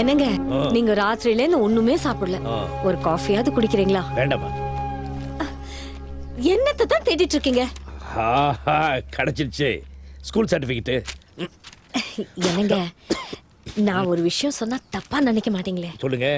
என்னங்க. நீங்க ராத்திரில இருந்து ஒண்ணுமே சாப்பிடல. ஒரு காஃபியாவது குடிக்கிறீங்களா? வேண்டாமா என்னத்தை தான் தேடிட்டு இருக்கீங்க? கிடைச்சிருச்சு. ஸ்கூல் சர்டிஃபிகேட்டு என்னங்க? நான் ஒரு விஷயம் சொன்னா தப்பா நினைக்க மாட்டீங்களே. சொல்லுங்க.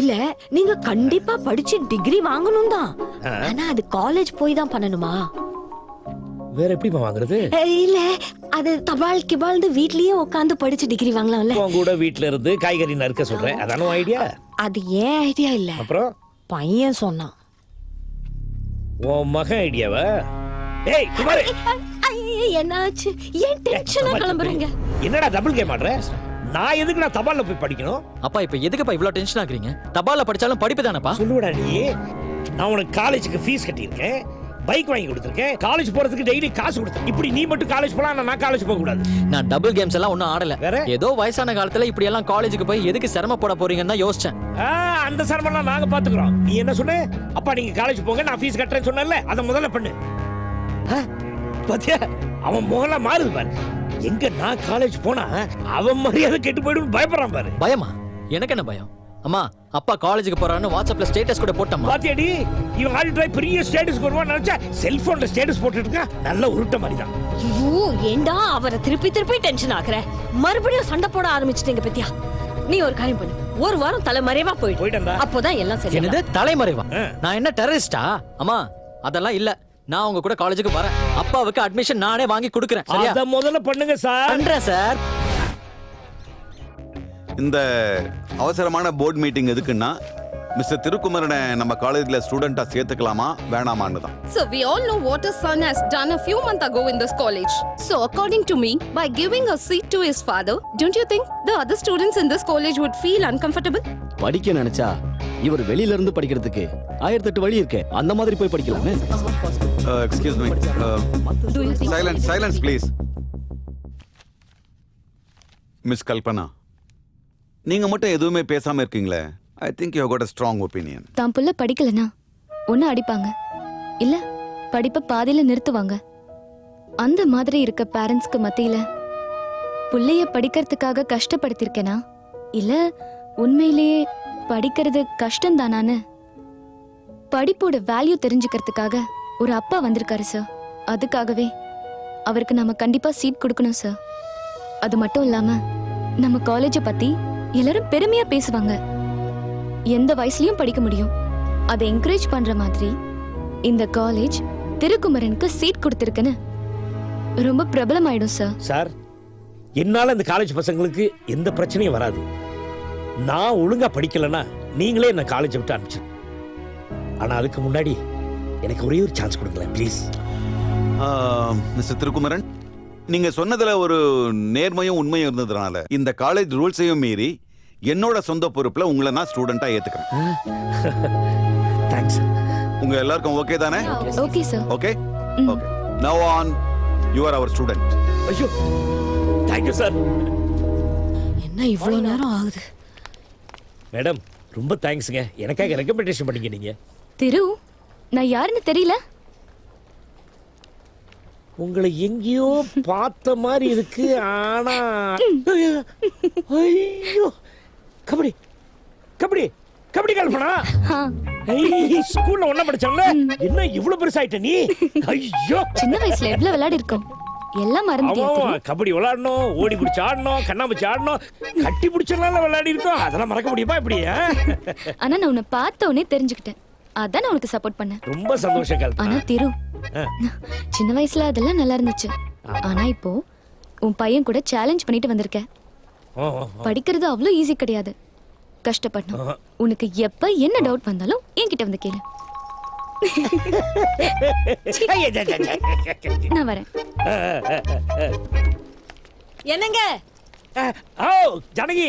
இல்ல நீங்க கண்டிப்பா படிச்சு டிகிரி வாங்கணும் தான். ஆனா அது காலேஜ் போய் தான் பண்ணணுமா? வேற எப்படிமா வாங்குறது? இல்ல. அது தபால் கிபால்னு வீட்லயே உட்காந்து படிச்சு டிகிரி வாங்கலாம்ல. உன் கூட வீட்ல இருந்து காய்கறி நறுக்க சொல்றேன். அதான ஐடியா அது ஏன் ஐடியா இல்ல? அப்புறம்? பையன் சொன்னான். உன் மகன் ஐடியாவா ஏய் குமாரு என்னாச்சு? ஏன் டென்ஷனா கிளம்புறீங்க? என்னடா டபுள் கேம் ஆடுற? நான் எதுக்கு நான் தபால்ல போய் படிக்கணும்? அப்பா இப்ப எதுக்குப்பா இவ்ளோ டென்ஷன் ஆகுறீங்க? தபால்ல படிச்சாலும் படிப்பு தானப்பா? சொல்லுவடா நீ. நான் உனக்கு காலேஜுக்கு ஃபீஸ் கட்டியிருக்கேன். பைக் வாங்கி கொடுத்துருக்கேன். காலேஜ் போறதுக்கு டெய்லி காசு கொடுத்தேன் இப்படி நீ மட்டும் காலேஜ் போலாம் நான் காலேஜ் போக கூடாது. நான் டபுள் கேம்ஸ் எல்லாம் ஒன்னும் ஆடல. வேற? ஏதோ வயசான காலத்துல இப்படி எல்லாம் காலேஜுக்கு போய் எதுக்கு சிரமப்பட போறீங்கன்னு தான் யோசிச்சேன். அந்த சிரமம்லாம் நாங்க பாத்துக்கிறோம். நீ என்ன சொன்ன? அப்பா நீங்க காலேஜ் போங்க நான் ஃபீஸ் கட்டுறேன்னு சொன்னேன்ல அதை முதல்ல பண்ணு. பாத்தியா? அவன் முகலாம் மாறுது பாரு. எங்க நான் காலேஜ் போனா அவன் மரியாதை கெட்டு போயிடும் பயப்படுறான் பாரு. பயமா? எனக்கு என்ன பயம்? அம்மா அப்பா காலேஜுக்கு போறான்னு வாட்ஸ்அப்ல ஸ்டேட்டஸ் கூட போட்டம்மா. பாத்தியாடி இவன் ஆடிட்டு பெரிய ஸ்டேட்டஸ் வருவான்னு நினைச்சா செல்போன்ல ஸ்டேட்டஸ் போட்டுட்டு இருக்கான் நல்ல உருட்ட மாதிரி தான் ஐயோ ஏண்டா அவரை திருப்பி திருப்பி டென்ஷன் ஆக்குற? மறுபடியும் சண்டை போட ஆரம்பிச்சிட்டீங்க பத்தியா? நீ ஒரு காரியம் பண்ணு. ஒரு வாரம் தலைமறைவா போயிடு. போயிட்டேன்டா. அப்போதான் எல்லாம் சரி என்னது தலைமறைவா. நான் என்ன டெரரிஸ்டா அம்மா அதெல்லாம் இல்ல. நான் உங்க கூட காலேஜுக்கு வரேன். அப்பாவுக்கு அட்மிஷன் நானே வாங்கி கொடுக்குறேன். அத முதல்ல பண்ணுங்க சார். பண்றேன் சார். இந்த அவசரமான போர்ட் மீட்டிங் எதுக்குன்னா மிஸ்டர் திருக்குமரனை நம்ம காலேஜ்ல ஸ்டூடெண்டா சேர்த்துக்கலாமா வேணாமான்னு தான் So we all know what his son has done a few months ago in this college. So according to me, by giving a seat to his father, don't you think the other students in this college would feel uncomfortable? படிக்க நினைச்சா இவர் வெளியில இருந்து படிக்கிறதுக்கு ஆயிரத்தி எட்டு வழி இருக்கே அந்த மாதிரி போய் படிக்கலாமே excuse me Do you think? Silence silence please miss Kalpana நீங்க மட்டும் எதுவுமே பேசாம இருக்கீங்களே? I think you got strong opinion தான் புள்ள படிக்கலனா? ஒன்னு அடிப்பாங்க. இல்ல படிப்பை பாதியில நிறுத்துவாங்க. அந்த மாதிரி இருக்க பேரண்ட்ஸ்க்கு மத்தியில புள்ளைய படிக்கிறதுக்காக கஷ்டப்படுத்திருக்கேனா? இல்ல உண்மையிலேயே படிக்கிறது கஷ்டம் தானான்னு படிப்போட வேல்யூ தெரிஞ்சுக்கிறதுக்காக ஒரு அப்பா வந்திருக்காரு சார் அதுக்காகவே அவருக்கு நம்ம கண்டிப்பா சீட் கொடுக்கணும் சார் அது மட்டும் இல்லாம நம்ம காலேஜை பத்தி எல்லாரும் பெருமையா பேசுவாங்க. எந்த வயசுலயும் படிக்க முடியும். அதை என்கரேஜ் பண்ற மாதிரி இந்த காலேஜ் திருக்குமரனுக்கு சீட் கொடுத்திருக்குன்னு ரொம்ப பிரபலமாயிடும் சார் சார் என்னால இந்த காலேஜ் பசங்களுக்கு எந்த பிரச்சனையும் வராது. நான் ஒழுங்கா படிக்கலன்னா நீங்களே என்ன காலேஜ் விட்டு அனுப்பிச்சு ஆனா அதுக்கு முன்னாடி எனக்கு ஒரே ஒரு சான்ஸ் கொடுங்களேன் ப்ளீஸ் மிஸ்டர் திருக்குமரன் நீங்க சொன்னதுல ஒரு நேர்மையும் உண்மையும் இருந்ததுனால இந்த காலேஜ் ரூல்ஸையும் மீறி என்னோட சொந்த பொறுப்புல உங்களை நான் ஸ்டூடெண்டா ஏத்துக்கிறேன். தேங்க்ஸ் உங்க எல்லாருக்கும் ஓகே தானே? Okay sir okay. Okay now on you are our student ஐயோ. தேங்க்யூ சார் என்ன இவ்வளவு நேரம் ஆகுது? மேடம் ரொம்ப தேங்க்ஸுங்க எனக்காக ரெக்கமெண்டேஷன் பண்ணீங்க நீங்க. திரு நான் யாருன்னு தெரியல? உங்களை எங்கேயோ பார்த்த மாதிரி இருக்கு ஆனா ஐயோ. கபடி. கபடி. கபடி கல்பனா ஸ்கூல்ல ஒண்ணா படிச்சாங்கல என்ன இவ்வளவு பெருசாயிட்ட நீ? ஐயோ. சின்ன வயசுல எவ்வளவு விளையாடி இருக்கோம் எல்லாம்? அவன் கபடி விளையாடணும் ஓடி பிடிச்சி ஆடணும் கண்ணாமூச்சி ஆடணும். கட்டி பிடிச்சலாம் விளையாடி இருக்கோம் அதெல்லாம் மறக்க முடியுமா இப்படி? ஆனா நான் உன்னை பார்த்த உடனே தெரிஞ்சுக்கிட்டேன். அதான் நான் உனக்கு சப்போர்ட் பண்ணேன். ரொம்ப சந்தோஷம் ஆனா திரு. சின்ன வயசுல அதெல்லாம் நல்லா இருந்துச்சு. ஆனா இப்போ உன் பையன் கூட சேலஞ்ச் பண்ணிட்டு வந்திருக்க. படிக்கிறது அவ்வளோ ஈஸி கிடையாது. கஷ்டப்படணும். உனக்கு எப்ப என்ன டவுட் வந்தாலும் என்கிட்ட வந்து கேளு. நான் வரேன். என்னங்க? ஓ ஜனகி.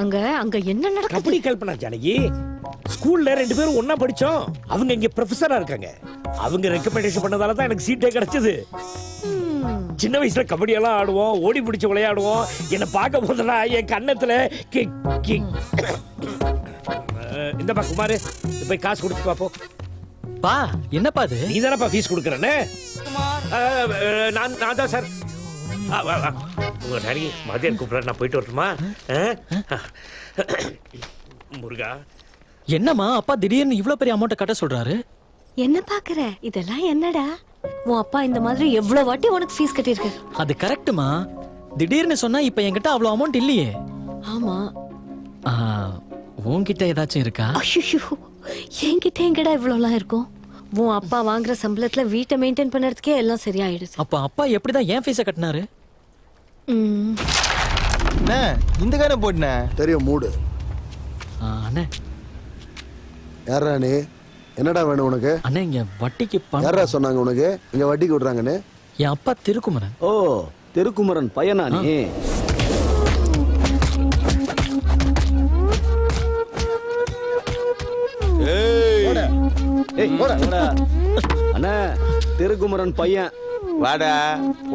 அங்க அங்க என்ன நடக்குது? கபடி கல்பனா ஜானகி. ஸ்கூல்ல ரெண்டு பேரும் ஒண்ணா படிச்சோம். அவங்க இங்க ப்ரொஃபஸரா இருக்காங்க. அவங்க ரெக்கமெண்டேஷன் பண்ணதால தான் எனக்கு சீட்டே கிடைச்சது. சின்ன வயசுல கபடி எல்லாம் ஆடுவோம் ஓடி பிடிச்சு விளையாடுவோம். என்ன பார்க்க போதெல்லாம் என் கன்னத்துல கி- கி- அஹ், இந்தப்பா குமார் போய் காசு கொடுத்து பாப்போம் பா. என்னப்பா அது? நீ தானப்பா ஃபீஸ் கொடுக்குறேன்னு நான் நான் தான் சார் ஆ, வா, வா. உங்க டாடி மதியம் கூப்பிட்றேன் நான் போயிட்டு வரட்டுமா? முருகா. என்னம்மா அப்பா திடீர்னு இவ்ளோ பெரிய அமௌண்ட்டை கட்ட சொல்றாரு? என்ன பாக்குற இதெல்லாம் என்னடா? உன் அப்பா இந்த மாதிரி எவ்வளவு வாட்டி உனக்கு ஃபீஸ் கட்டியிருக்காரு அது கரெக்ட்டுமா திடீர்னு சொன்னா இப்ப என்கிட்ட அவ்வளோ அமௌண்ட் இல்லையே. ஆமா. ஆ, உன்கிட்ட ஏதாச்சும் இருக்கா? ஐயோ என்கிட்ட எங்கடா இவ்வளோலாம் இருக்கும்? உன் அப்பா வாங்குற சம்பளத்துல வீட்டை மெயின்டைன் பண்ணறதுக்கே எல்லாம் சரியாயிடுச்சு. அப்ப அப்பா எப்படிதான் ஏன் ஃபீஸை கட்டினாரு? ம். அண்ணே இந்த காரம் போட்டுனே. தெரியும் மூடு. ஆ, அண்ணே. யாரா நீ? என்னடா வேணும் உனக்கு? அண்ணே இங்க வட்டிக்கு பணம். யாரா சொன்னாங்க உனக்கு? இங்க வட்டிக்கு விடுறாங்கன்னு என் அப்பா திருக்குமரன். ஓ திருக்குமரன் பையனா நீ? ஏய், போடா. அண்ணா திருக்குமரன் பையன். வாடா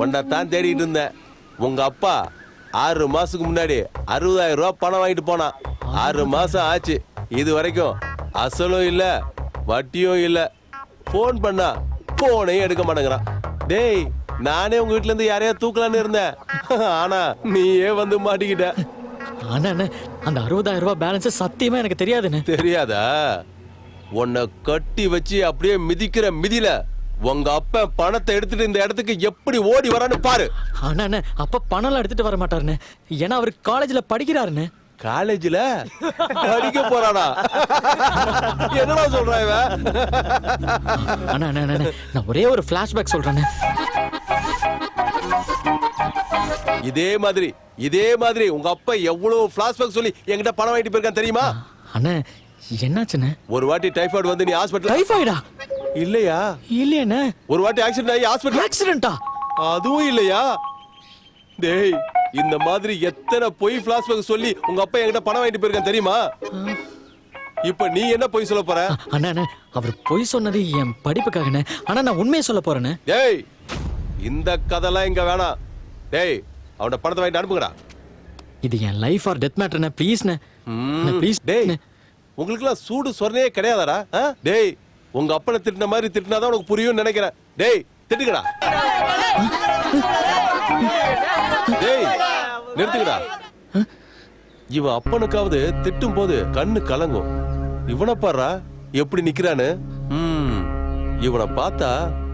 உன்னை தான் தேடிட்டு இருந்தேன். உங்க அப்பா ஆறு மாசத்துக்கு முன்னாடி அறுபதாயிரம் ரூபாய் பணம் வாங்கிட்டு போனான். ஆறு மாசம் ஆச்சு. இது வரைக்கும் அசலும் இல்ல வட்டியும் இல்ல. ஃபோன் பண்ணா போனையும் எடுக்க மாட்டேங்கிறான். டேய் நானே உங்க வீட்ல இருந்து யாரையா தூக்கலான்னு இருந்தேன். ஆனா நீயே வந்து மாட்டிக்கிட்ட. அண்ணே அந்த அறுபதாயிரம் ரூபாய் பேலன்ஸ் சத்தியமா எனக்கு தெரியாதுண்ணே தெரியாதா? உன்னை கட்டி வச்சு அப்படியே மிதிக்கிற மிதில உங்க அப்பா பணத்தை எடுத்துட்டு இந்த இடத்துக்கு எப்படி ஓடி வரான்னு பாரு. அண்ணா அண்ணே அப்பா பணம்லாம் எடுத்துட்டு வர மாட்டாருண்ணே ஏன்னா அவர் காலேஜ்ல படிக்கிறாருண்ணே காலேஜ்ல படிக்க போறானா? என்னடா சொல்றான் இவன் அண்ணா அண்ணா அண்ணா, அண்ணா நான் ஒரே ஒரு ஃபிளாஷ்பேக் சொல்றேண்ணே. இதே மாதிரி இதே மாதிரி உங்க அப்பா எவ்வளவு பிளாஷ்பேக் சொல்லி என்கிட்ட பணம் வாங்கிட்டு போயிருக்கான் தெரியுமா? அண்ணே என்னாச்சுண்ணே? ஒரு வாட்டி டைஃபாய்டு வந்து நீ ஹாஸ்பிட்டல் டைஃபாய்டா இல்லையா? இல்லையண்ணே. ஒரு வாட்டி ஆக்சிடென்ட் ஆகி ஹாஸ்பிட்டல் ஆக்சிடென்ட்டா அதுவும் இல்லையா? டேய் இந்த மாதிரி எத்தனை பொய் பிளாஷ்பேக் சொல்லி உங்க அப்பா என்கிட்ட பணம் வாங்கிட்டு போயிருக்கான் தெரியுமா இப்ப நீ என்ன பொய் சொல்ல போற அண்ணா அவர் பொய் சொன்னது என் படிப்புக்காகண்ணே ஆனா நான் உண்மையை சொல்ல போறேண்ணே டேய் இந்த கதைலாம் இங்க வேணாம் டேய் அவன பணத்தை வாங்கிட்டு அனுப்புங்கடா இது என் லைஃப் ஆர் டெத் மேட்டர்ண்ணே ப்ளீஸ்ண்ணே ப்ளீஸ் டேய் உங்களுக்குலாம் சூடு சொரணையே கிடையாதாடா ஆ? டேய் உங்க அப்பனை திட்டின மாதிரி திட்டினாதான் உனக்கு புரியும்னு நினைக்கிறேன் டேய் திட்டுங்கடா டேய் நிறுத்துங்கடா இவன் அப்பனுக்காவது திட்டும் போது கண்ணு கலங்கும். இவனை பாரு எப்படி நிக்கிறான்னு? ம், இவனை பார்த்தா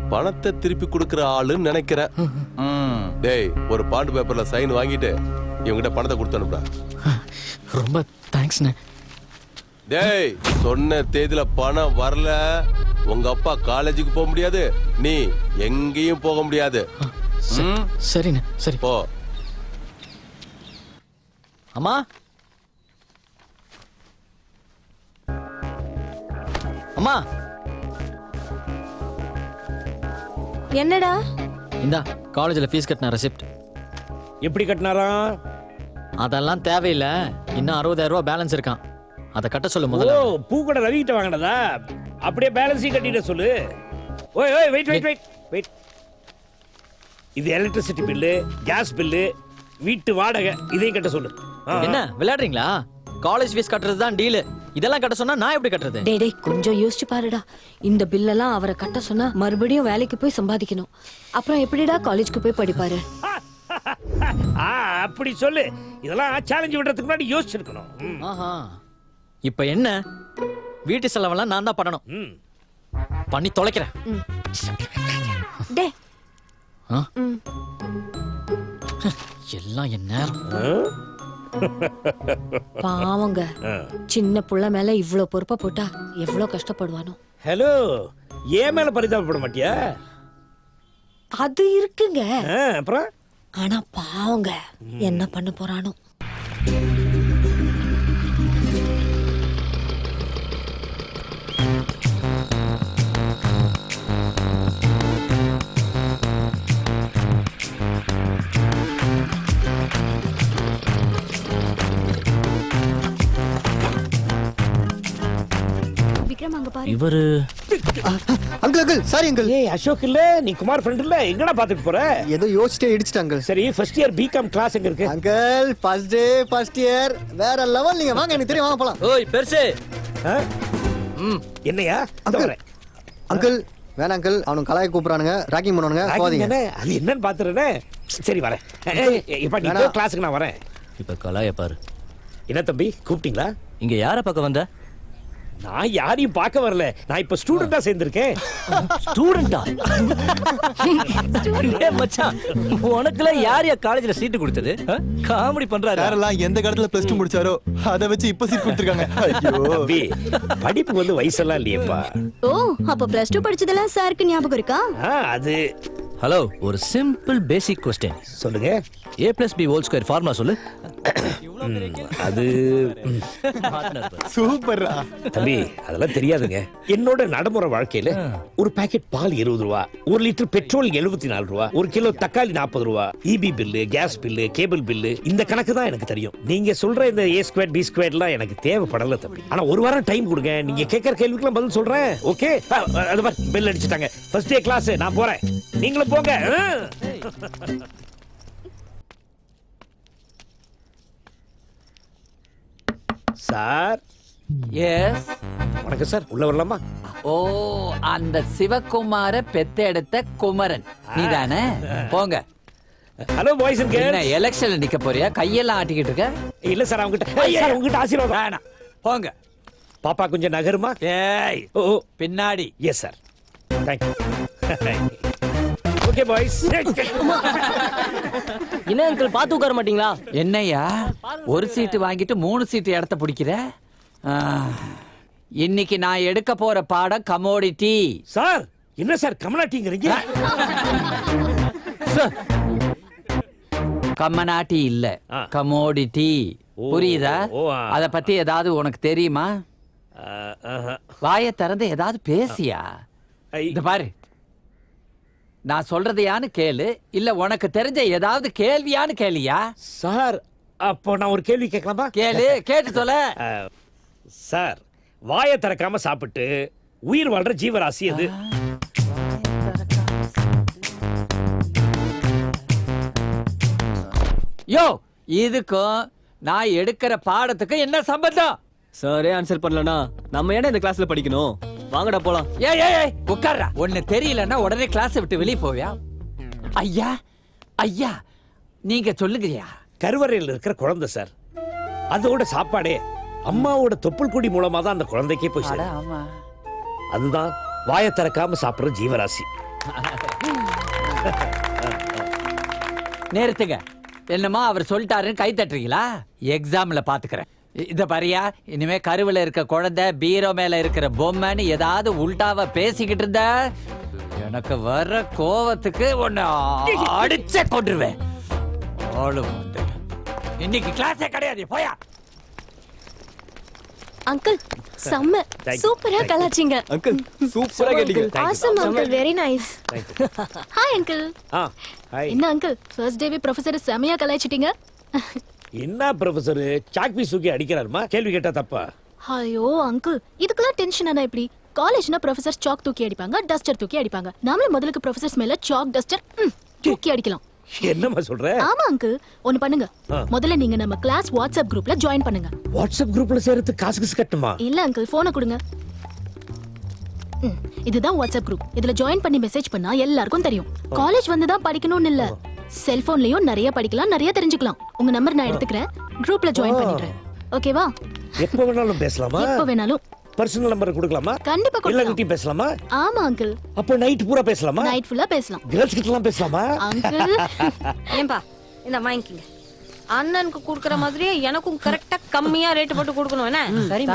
பணத்தை திருப்பி கொடுக்கிற ஆளுன்னு நினைக்கிறேன் ம், டேய் ஒரு பாண்டு பேப்பர்ல சைன் வாங்கிட்டு இவங்கிட்ட பணத்தை கொடுத்து அனுப்புடா. ரொம்ப தேங்க்ஸ்ண்ணே டேய் சொன்ன தேதியில பணம் வரல. உங்க அப்பா காலேஜுக்கு போக முடியாது. நீ எங்கேயும் போக முடியாது? சரிண்ணே சரி. போ. அம்மா? அம்மா? என்னடா? இந்தா காலேஜ்ல ஃபீஸ் கட்டின ரெசிப்ட் எப்படி கட்டினாராம் அதெல்லாம் தேவையில்லை. இன்னும் அறுபதாயிரம் ரூபாய் பேலன்ஸ் இருக்கான். அதை கட்ட சொல்லு ஓ முதல்ல பூக்கடை ரவிகிட்ட வாங்கினதா? அப்படியே பேலன்ஸையும் கட்டிட சொல்லு. ஓய் ஓய் வெயிட் வெயிட் வெயிட் வெயிட் இது எலக்ட்ரிசிட்டி பில்லு கேஸ் பில்லு வீட்டு வாடகை இதையும் கட்ட சொல்லு. என்ன விளையாடுறீங்களா? காலேஜ் ஃபீஸ் கட்டுறது தான் டீலு இதெல்லாம் கட்ட சொன்னா நான் எப்படி கட்டுறது? டேய் டேய் கொஞ்சம் யோசிச்சு பாருடா. இந்த பில்லெல்லாம் அவரை கட்ட சொன்னா மறுபடியும் வேலைக்கு போய் சம்பாதிக்கணும். அப்புறம் எப்படிடா காலேஜ்க்கு போய் படிப்பாரு? ஆ அப்படி சொல்லு. இதெல்லாம் சேலஞ்சு விடுறதுக்கு முன்னாடி யோசிச்சிருக்கணும். ஆஹா. இப்ப என்ன? வீட்டு செலவெல்லாம் நான் தான் பண்ணணும். பண்ணி தொலைக்கிறேன். டே. எல்லாம் என் நேரம். பாவங்க. சின்ன புள்ள மேல இவ்ளோ பொறுப்பா போட்டா எவ்வளவு கஷ்டப்படுவானோ. ஹலோ ஏன் மேல பரிதாபப்பட மாட்டியா? அது இருக்குங்க. அப்புறம்? ஆனா பாவங்க என்ன பண்ண போறானோ. விக்ரம் அங்க பாரு. இவரு அங்கிள் அங்கிள் சாரி அங்கிள். ஏய் அசோக் இல்ல நீ குமார் ஃப்ரெண்ட் இல்ல எங்கடா பாத்துட்டு போற? ஏதோ யோசிச்சிட்டே இடிச்சிட்ட அங்கிள். சரி ஃபர்ஸ்ட் இயர் பிகாம் கிளாஸ் எங்க இருக்கு? Uncle first day first year வேற லெவல் நீங்க வாங்க எனக்கு தெரியும் வாங்க போலாம். ஓய் பெருசு. ஆ? என்னையா? வரேன். அங்கிள் வேணாம் அங்கிள். அவனுக்கு கலாய கூப்பிடுறானுங்க. ராக்கிங் பண்ணுவானுங்க. சோதிங்க? அது என்னன்னு பாத்துறேனே சரி வரேன். ஏய், இப்ப நீ. கிளாஸுக்கு நான் வரேன். இப்ப கலாய பாரு. என்ன தம்பி கூப்பிட்டீங்களா? இங்க யார பக்கம் வந்த? நான் யாரையும் பார்க்க வரல. நான் இப்ப ஸ்டூடெண்டா சேர்ந்திருக்கேன். ஸ்டூடெண்டா மச்சான் உனக்குலாம் யார் யா காலேஜ்ல சீட்டு கொடுத்தது? காமெடி பண்றாரு? யாரெல்லாம் எந்த காலத்துல பிளஸ் டூ முடிச்சாரோ அதை வச்சு இப்ப சீட் கொடுத்துருக்காங்க. ஐயோ. படிப்புக்கு வந்து வயசெல்லாம் இல்லையேப்பா. ஓ அப்ப பிளஸ் டூ படிச்சதெல்லாம் சாருக்கு ஞாபகம் இருக்கா? அது. ஹலோ ஒரு சிம்பிள் பேசிக் கொஸ்டின் சொல்லுங்க. A plus B whole square formula சொல்லு. அது ம், சூப்பர்ரா. தம்பி அதெல்லாம் தெரியாதுங்க. என்னோட நடைமுறை வாழ்க்கையில ஒரு பாக்கெட் பால் இருபது ரூபா ஒரு லிட்டர் பெட்ரோல் எழுபத்தி நாலு ரூபா ஒரு கிலோ தக்காளி நாற்பது ரூபா EB bill gas bill cable bill இந்த கணக்கு தான் எனக்கு தெரியும். நீங்க சொல்ற இந்த ஏ ஸ்கொயர் பி ஸ்கொயர்லாம் எனக்கு தேவைப்படல தம்பி. ஆனா ஒரு வாரம் டைம் கொடுங்க. நீங்க கேட்கற கேள்விக்கெல்லாம் பதில் சொல்றேன். ஓகே அது பெல் அடிச்சுட்டாங்க. ஃபர்ஸ்ட் டே கிளாஸ் நான் போறேன். நீங்களும் போங்க. சார்? எஸ் வணக்கம் சார். உள்ள வரலாமா? ஓ அந்த சிவகுமார பெத்தெடுத்த குமரன். நீதானே? போங்க. ஹலோ பாய்ஸ் அண்ட் என்ன எலெக்ஷன்ல நிக்க போறியா? கையெல்லாம் ஆட்டிக்கிட்டு இருக்க? இல்ல சார் அவங்ககிட்ட ஐயா உங்ககிட்ட ஆசீர்வாதம். வேணாம். போங்க. பாப்பா கொஞ்சம் நகருமா? ஏய் ஓ பின்னாடி. Yes sir thank you okay boys என்ன அங்கிள் பாத்து உட்கார மாட்டீங்களா? என்னய்யா? ஒரு சீட்டு வாங்கிட்டு மூணு சீட்டு இடத்த பிடிக்கிற? இன்னைக்கு நான் எடுக்க போற பாடம் கமோடிட்டி சார் என்ன சார் கமலாட்டிங்கிறீங்க? கம்மநாட்டி இல்ல. கமோடிட்டி புரியுதா. அத பத்தி ஏதாவது உனக்கு தெரியுமா? வாயை திறந்து ஏதாவது பேசியா? இந்த பாரு நான் சொல்றதையான்னு கேளு. இல்ல உனக்கு தெரிஞ்ச ஏதாவது கேள்வியான்னு கேளியா? சார் அப்போ நான் ஒரு கேள்வி கேட்கலாமா? கேளு கேட்டு அஹ், சார் வாயை திறக்காம சாப்பிட்டு உயிர் வாழ்ற ஜீவராசி அது யோ இதுக்கும் நான் எடுக்கிற பாடத்துக்கு என்ன சம்பந்தம்? சாரே ஆன்சர் பண்ணலனா நம்ம ஏன்னா இந்த கிளாஸ்ல படிக்கணும்? வாங்கடா போலாம். ஏய் ஏய் ஏய் உட்கார்றா. ஒன்னு தெரியலன்னா உடனே கிளாஸ் விட்டு வெளிய போவியா? ஐயா ஐயா நீங்க சொல்லுங்கய்யா. கருவறையில் இருக்கிற குழந்தை சார் அதோட சாப்பாடே அம்மாவோட தொப்புள் கொடி மூலமா தான் அந்த குழந்தைக்கே போய் அட சேரும் ஆமா. அதுதான் வாயை திறக்காம சாப்பிடுற ஜீவராசி. நிறுத்துங்க என்னமா அவர் சொல்லிட்டாருன்னு கை தட்டுறீங்களா? எக்ஸாம்ல பாத்துக்கிறேன். இத பாரியா இனிமே கருவுல இருக்க குழந்தை பீரோ மேல இருக்கிற பொம்மைன்னு ஏதாவது உல்டாவா பேசிக்கிட்டு இருந்த? எனக்கு வர்ற கோவத்துக்கு உன்னை அடிச்சே கொண்டுருவேன் உண்டு. இன்னைக்கு கிளாஸே கிடையாது போயா. அங்கிள் செம்ம. சூப்பரா. கலாச்சிங்க. அங்கிள் சூப்பரா கேட்டீங்க. Awesome uncle very nice hi uncle என்ன அங்கிள் ஃபர்ஸ்ட் டேவே ப்ரொஃபசர் செமையா கலாய்ச்சிட்டீங்க. என்ன ப்ரொஃபசர் சாக் பீஸ் தூக்கி அடிக்கிறாருமா? கேள்வி கேட்டா தப்பா? ஐயோ அங்கிள் இதுக்கெல்லாம் டென்ஷன் ஆனா எப்படி காலேஜ்னா ப்ரொஃபசர் சாக் தூக்கி அடிப்பாங்க டஸ்டர் தூக்கி அடிப்பாங்க. நாமளே முதலுக்கு ப்ரொஃபசர்ஸ் மேல சாக் டஸ்டர் தூக்கி அடிக்கலாம். என்னம்மா சொல்ற? ஆமா அங்கிள் ஒன்னு பண்ணுங்க. முதல்ல நீங்க நம்ம கிளாஸ் வாட்ஸ்அப் குரூப்ல ஜாயின் பண்ணுங்க. வாட்ஸ்அப் குரூப்ல சேர்த்து காசு காசு கட்டுமா? இல்ல அங்கிள் போனை கொடுங்க. இதுதான் வாட்ஸ்அப் குரூப் இதுல ஜாயின் பண்ணி மெசேஜ் பண்ணா எல்லாருக்கும் தெரியும். காலேஜ் வந்து தான் படிக்கணும்னு இல்ல. செல்போன்லயும் நிறைய படிக்கலாம் நிறைய தெரிஞ்சுக்கலாம். உங்க நம்பர் நான் எடுத்துக்கிறேன். குரூப்ல ஜாயின் பண்ணிடுறேன். ஓகேவா எப்ப வேணாலும் பேசலாமா? எப்ப வேணாலும். பர்சனல் நம்பர் கொடுக்கலாமா? கண்டிப்பா கொடுக்கலாம். பேசலாமா? ஆமா அங்கிள் அப்ப நைட் பூரா பேசலாமா? நைட் ஃபுல்லா பேசலாம். கேர்ள்ஸ் கிட்ட எல்லாம் பேசலாமா? அங்கிள் ஏன்பா இந்த வாங்கிக்கங்க. அண்ணனுக்கு கொடுக்குற மாதிரியே எனக்கும் கரெக்டா கம்மியா ரேட் போட்டு கொடுக்கணும். என்ன? சரி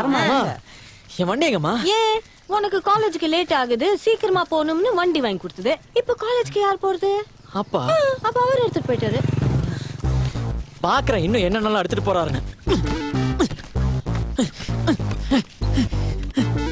என் வண்டி எங்கம்மா ஏன்? உனக்கு காலேஜுக்கு லேட் ஆகுது. சீக்கிரமா போகணும்னு வண்டி வாங்கி கொடுத்தது. இப்போ காலேஜ்க்கு யார் போறது? அப்பா. அப்ப அவர் எடுத்துட்டு போயிட்டாரு. பாக்குறேன் இன்னும் என்னென்னலாம் எடுத்துட்டு போறாருன்னு.